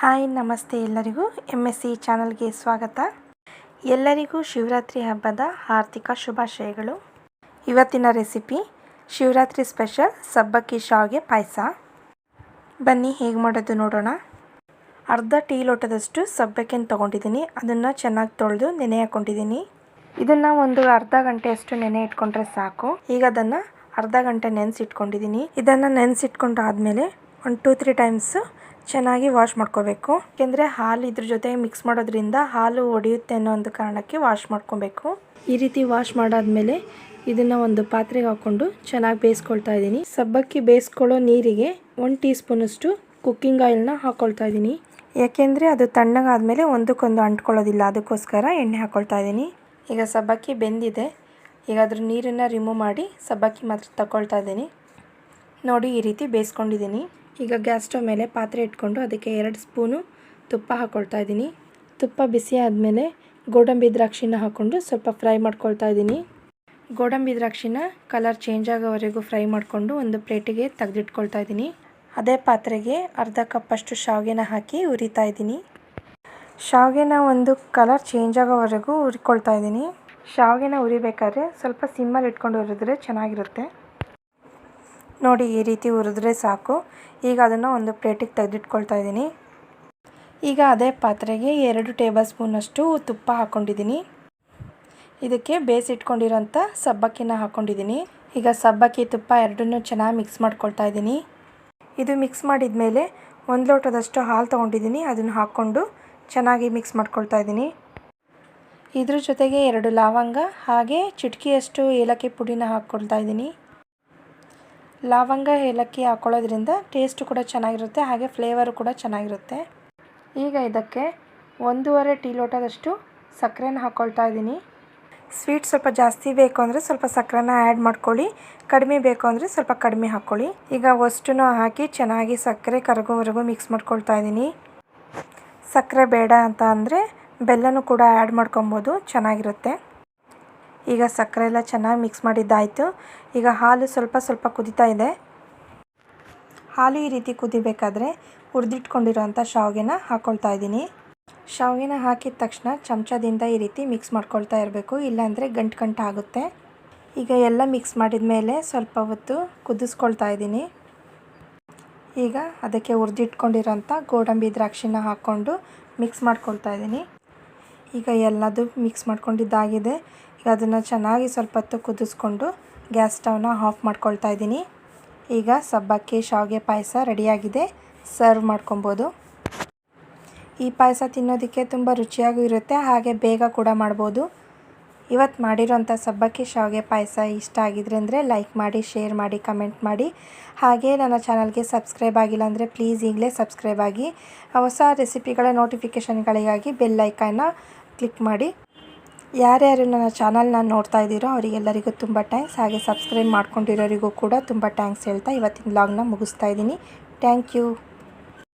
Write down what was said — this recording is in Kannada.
ಹಾಯ್, ನಮಸ್ತೆ ಎಲ್ಲರಿಗೂ. ಎಂ ಎಸ್ ಸಿ ಚಾನಲ್ಗೆ ಸ್ವಾಗತ. ಎಲ್ಲರಿಗೂ ಶಿವರಾತ್ರಿ ಹಬ್ಬದ ಆರ್ಥಿಕ ಶುಭಾಶಯಗಳು. ಇವತ್ತಿನ ರೆಸಿಪಿ, ಶಿವರಾತ್ರಿ ಸ್ಪೆಷಲ್ ಸಬ್ಬಕ್ಕಿ ಶಾವಿಗೆ ಪಾಯಸ. ಬನ್ನಿ, ಹೇಗೆ ಮಾಡೋದು ನೋಡೋಣ. ಅರ್ಧ ಟೀ ಲೋಟದಷ್ಟು ಸಬ್ಬಕ್ಕಿಯನ್ನು ತೊಗೊಂಡಿದ್ದೀನಿ. ಅದನ್ನು ಚೆನ್ನಾಗಿ ತೊಳೆದು ನೆನೆ ಹಾಕ್ಕೊಂಡಿದ್ದೀನಿ ಇದನ್ನು ಒಂದು ಅರ್ಧ ಗಂಟೆಯಷ್ಟು ನೆನೆ ಇಟ್ಕೊಂಡ್ರೆ ಸಾಕು. ಈಗ ಅದನ್ನು ಅರ್ಧ ಗಂಟೆ ನೆನೆಸಿಟ್ಕೊಂಡಿದ್ದೀನಿ. ಇದನ್ನು ನೆನೆಸಿಟ್ಕೊಂಡಾದ್ಮೇಲೆ ಒಂದು ಟೂ ತ್ರೀ ಟೈಮ್ಸ್ ಚೆನ್ನಾಗಿ ವಾಶ್ ಮಾಡ್ಕೋಬೇಕು. ಯಾಕೆಂದರೆ ಹಾಲು ಇದ್ರ ಜೊತೆ ಮಿಕ್ಸ್ ಮಾಡೋದ್ರಿಂದ ಹಾಲು ಒಡೆಯುತ್ತೆ ಅನ್ನೋ ಒಂದು ಕಾರಣಕ್ಕೆ ವಾಶ್ ಮಾಡ್ಕೊಬೇಕು. ಈ ರೀತಿ ವಾಶ್ ಮಾಡಾದ್ಮೇಲೆ ಇದನ್ನು ಒಂದು ಪಾತ್ರೆಗೆ ಹಾಕ್ಕೊಂಡು ಚೆನ್ನಾಗಿ ಬೇಯಿಸ್ಕೊಳ್ತಾ ಇದ್ದೀನಿ. ಸಬ್ಬಕ್ಕಿ ಬೇಯಿಸ್ಕೊಳ್ಳೋ ನೀರಿಗೆ ಒಂದು ಟೀ ಸ್ಪೂನಷ್ಟು ಕುಕ್ಕಿಂಗ್ ಆಯಿಲ್ನ ಹಾಕ್ಕೊಳ್ತಾ ಇದ್ದೀನಿ. ಯಾಕೆಂದರೆ ಅದು ತಣ್ಣಗಾದಮೇಲೆ ಒಂದಕ್ಕೊಂದು ಅಂಟ್ಕೊಳ್ಳೋದಿಲ್ಲ, ಅದಕ್ಕೋಸ್ಕರ ಎಣ್ಣೆ ಹಾಕ್ಕೊಳ್ತಾ ಇದ್ದೀನಿ. ಈಗ ಸಬ್ಬಕ್ಕಿ ಬೆಂದಿದೆ. ಈಗ ಅದ್ರ ನೀರನ್ನು ರಿಮೂವ್ ಮಾಡಿ ಸಬ್ಬಕ್ಕಿ ಮಾತ್ರ ತಗೊಳ್ತಾ ಇದ್ದೀನಿ. ನೋಡಿ ಈ ರೀತಿ ಬೇಯಿಸ್ಕೊಂಡಿದ್ದೀನಿ. ಈಗ ಗ್ಯಾಸ್ ಸ್ಟವ್ ಮೇಲೆ ಪಾತ್ರೆ ಇಟ್ಕೊಂಡು ಅದಕ್ಕೆ ಎರಡು ಸ್ಪೂನು ತುಪ್ಪ ಹಾಕ್ಕೊಳ್ತಾ ಇದ್ದೀನಿ. ತುಪ್ಪ ಬಿಸಿ ಆದಮೇಲೆ ಗೋಡಂಬಿ ದ್ರಾಕ್ಷಿನ ಹಾಕ್ಕೊಂಡು ಸ್ವಲ್ಪ ಫ್ರೈ ಮಾಡ್ಕೊಳ್ತಾ ಇದ್ದೀನಿ. ಗೋಡಂಬಿ ದ್ರಾಕ್ಷಿನ ಕಲರ್ ಚೇಂಜ್ ಆಗೋವರೆಗೂ ಫ್ರೈ ಮಾಡಿಕೊಂಡು ಒಂದು ಪ್ಲೇಟಿಗೆ ತೆಗೆದಿಟ್ಕೊಳ್ತಾ ಇದ್ದೀನಿ. ಅದೇ ಪಾತ್ರೆಗೆ ಅರ್ಧ ಕಪ್ಪಷ್ಟು ಶಾವಿಗೆನ ಹಾಕಿ ಉರಿತಾ ಇದ್ದೀನಿ. ಶಾವಿಗೆನ ಒಂದು ಕಲರ್ ಚೇಂಜ್ ಆಗೋವರೆಗೂ ಉರಿಕೊಳ್ತಾ ಇದ್ದೀನಿ. ಶಾವಿಗೆನ ಉರಿಬೇಕಾದ್ರೆ ಸ್ವಲ್ಪ ಸಿಮ್ಮಲ್ಲಿ ಇಟ್ಕೊಂಡು ಉರಿದ್ರೆ ಚೆನ್ನಾಗಿರುತ್ತೆ. ನೋಡಿ ಈ ರೀತಿ ಹುರಿದ್ರೆ ಸಾಕು. ಈಗ ಅದನ್ನು ಒಂದು ಪ್ಲೇಟಿಗೆ ತೆಗೆದಿಟ್ಕೊಳ್ತಾ ಇದ್ದೀನಿ. ಈಗ ಅದೇ ಪಾತ್ರೆಗೆ ಎರಡು ಟೇಬಲ್ ಸ್ಪೂನಷ್ಟು ತುಪ್ಪ ಹಾಕ್ಕೊಂಡಿದ್ದೀನಿ. ಇದಕ್ಕೆ ಬೇಯಿಸಿಟ್ಕೊಂಡಿರೋಂಥ ಸಬ್ಬಕ್ಕಿನ ಹಾಕ್ಕೊಂಡಿದ್ದೀನಿ. ಈಗ ಸಬ್ಬಕ್ಕಿ, ತುಪ್ಪ ಎರಡನ್ನೂ ಚೆನ್ನಾಗಿ ಮಿಕ್ಸ್ ಮಾಡ್ಕೊಳ್ತಾ ಇದ್ದೀನಿ. ಇದು ಮಿಕ್ಸ್ ಮಾಡಿದ ಮೇಲೆ ಒಂದು ಲೋಟದಷ್ಟು ಹಾಲು ತೊಗೊಂಡಿದ್ದೀನಿ. ಅದನ್ನು ಹಾಕ್ಕೊಂಡು ಚೆನ್ನಾಗಿ ಮಿಕ್ಸ್ ಮಾಡ್ಕೊಳ್ತಾ ಇದ್ದೀನಿ. ಇದ್ರ ಜೊತೆಗೆ ಎರಡು ಲವಂಗ ಹಾಗೆ ಚಿಟಕಿಯಷ್ಟು ಏಲಕ್ಕಿ ಪುಡಿನ ಹಾಕ್ಕೊಳ್ತಾ ಇದ್ದೀನಿ. ಲವಂಗ, ಏಲಕ್ಕಿ ಹಾಕೊಳ್ಳೋದ್ರಿಂದ ಟೇಸ್ಟ್ ಕೂಡ ಚೆನ್ನಾಗಿರುತ್ತೆ, ಹಾಗೆ ಫ್ಲೇವರು ಕೂಡ ಚೆನ್ನಾಗಿರುತ್ತೆ. ಈಗ ಇದಕ್ಕೆ ಒಂದೂವರೆ ಟೀ ಲೋಟದಷ್ಟು ಸಕ್ಕರೆನ ಹಾಕ್ಕೊಳ್ತಾ ಇದ್ದೀನಿ. ಸ್ವೀಟ್ ಸ್ವಲ್ಪ ಜಾಸ್ತಿ ಬೇಕು ಅಂದರೆ ಸ್ವಲ್ಪ ಸಕ್ಕರೆನ ಆ್ಯಡ್ ಮಾಡ್ಕೊಳ್ಳಿ, ಕಡಿಮೆ ಬೇಕು ಅಂದರೆ ಸ್ವಲ್ಪ ಕಡಿಮೆ ಹಾಕ್ಕೊಳ್ಳಿ ಈಗ ಅಷ್ಟನ್ನು ಹಾಕಿ ಚೆನ್ನಾಗಿ ಸಕ್ಕರೆ ಕರಗೋವರೆಗೂ ಮಿಕ್ಸ್ ಮಾಡ್ಕೊಳ್ತಾ ಇದ್ದೀನಿ. ಸಕ್ಕರೆ ಬೇಡ ಅಂತ ಅಂದರೆ ಬೆಲ್ಲನೂ ಕೂಡ ಆ್ಯಡ್ ಮಾಡ್ಕೊಬೋದು, ಚೆನ್ನಾಗಿರುತ್ತೆ. ಈಗ ಸಕ್ಕರೆ ಎಲ್ಲ ಚೆನ್ನಾಗಿ ಮಿಕ್ಸ್ ಮಾಡಿದ್ದಾಯಿತು. ಈಗ ಹಾಲು ಸ್ವಲ್ಪ ಸ್ವಲ್ಪ ಕುದೀತಾ ಇದೆ. ಹಾಲು ಈ ರೀತಿ ಕುದಿಬೇಕಾದ್ರೆ ಹುರಿದಿಟ್ಕೊಂಡಿರೋಂಥ ಶಾವಿಗೆನ ಹಾಕ್ಕೊಳ್ತಾ ಇದ್ದೀನಿ. ಶಾವಿಗೆನ ಹಾಕಿದ ತಕ್ಷಣ ಚಮಚದಿಂದ ಈ ರೀತಿ ಮಿಕ್ಸ್ ಮಾಡ್ಕೊಳ್ತಾ ಇರಬೇಕು. ಇಲ್ಲಾಂದರೆ ಗಂಟು ಗಂಟು ಆಗುತ್ತೆ. ಈಗ ಎಲ್ಲ ಮಿಕ್ಸ್ ಮಾಡಿದ ಮೇಲೆ ಸ್ವಲ್ಪ ಹೊತ್ತು ಕುದಿಸ್ಕೊಳ್ತಾ ಇದ್ದೀನಿ. ಈಗ ಅದಕ್ಕೆ ಹುರಿದಿಟ್ಕೊಂಡಿರೋಂಥ ಗೋಡಂಬಿ ದ್ರಾಕ್ಷಿನ ಹಾಕ್ಕೊಂಡು ಮಿಕ್ಸ್ ಮಾಡ್ಕೊಳ್ತಾ ಇದ್ದೀನಿ. ಈಗ ಎಲ್ಲದು ಮಿಕ್ಸ್ ಮಾಡ್ಕೊಂಡಿದ್ದಾಗಿದೆ. ಈಗ ಅದನ್ನು ಚೆನ್ನಾಗಿ ಸ್ವಲ್ಪ ಹೊತ್ತು ಕುದಿಸ್ಕೊಂಡು ಗ್ಯಾಸ್ ಸ್ಟವ್ನ ಆಫ್ ಮಾಡ್ಕೊಳ್ತಾ ಇದ್ದೀನಿ. ಈಗ ಸಬ್ಬಕ್ಕಿ, ಶಾವಿಗೆ ಪಾಯಸ ರೆಡಿಯಾಗಿದೆ. ಸರ್ವ್ ಮಾಡ್ಕೊಬೋದು. ಈ ಪಾಯಸ ತಿನ್ನೋದಕ್ಕೆ ತುಂಬ ರುಚಿಯಾಗೂ ಇರುತ್ತೆ, ಹಾಗೆ ಬೇಗ ಕೂಡ ಮಾಡ್ಬೋದು. ಇವತ್ತು ಮಾಡಿರೋಂಥ ಸಬ್ಬಕ್ಕಿ, ಶಾವಿಗೆ ಪಾಯಸ ಇಷ್ಟ ಆಗಿದ್ರೆ ಅಂದರೆ ಲೈಕ್ ಮಾಡಿ ಶೇರ್ ಮಾಡಿ ಕಮೆಂಟ್ ಮಾಡಿ. ಹಾಗೆ ನನ್ನ ಚಾನಲ್ಗೆ ಸಬ್ಸ್ಕ್ರೈಬ್ ಆಗಿಲ್ಲ ಅಂದರೆ ಪ್ಲೀಸ್ ಈಗಲೇ ಸಬ್ಸ್ಕ್ರೈಬ್ ಆಗಿ. ಹೊಸ ರೆಸಿಪಿಗಳ ನೋಟಿಫಿಕೇಷನ್ಗಳಿಗಾಗಿ ಬೆಲ್ ಐಕಾನ್ನ ಕ್ಲಿಕ್ ಮಾಡಿ. ಯಾರ್ಯಾರು ನನ್ನ ಚಾನಲ್ನ ನೋಡ್ತಾ ಇದ್ದೀರೋ ಅವರಿಗೆಲ್ಲರಿಗೂ ತುಂಬ ಥ್ಯಾಂಕ್ಸ್. ಹಾಗೆ ಸಬ್ಸ್ಕ್ರೈಬ್ ಮಾಡ್ಕೊಂಡಿರೋರಿಗೂ ಕೂಡ ತುಂಬ ಥ್ಯಾಂಕ್ಸ್ ಹೇಳ್ತಾ ಇವತ್ತಿನ ವ್ಲಾಗ್ನ ಮುಗಿಸ್ತಾ ಇದ್ದೀನಿ. Thank you.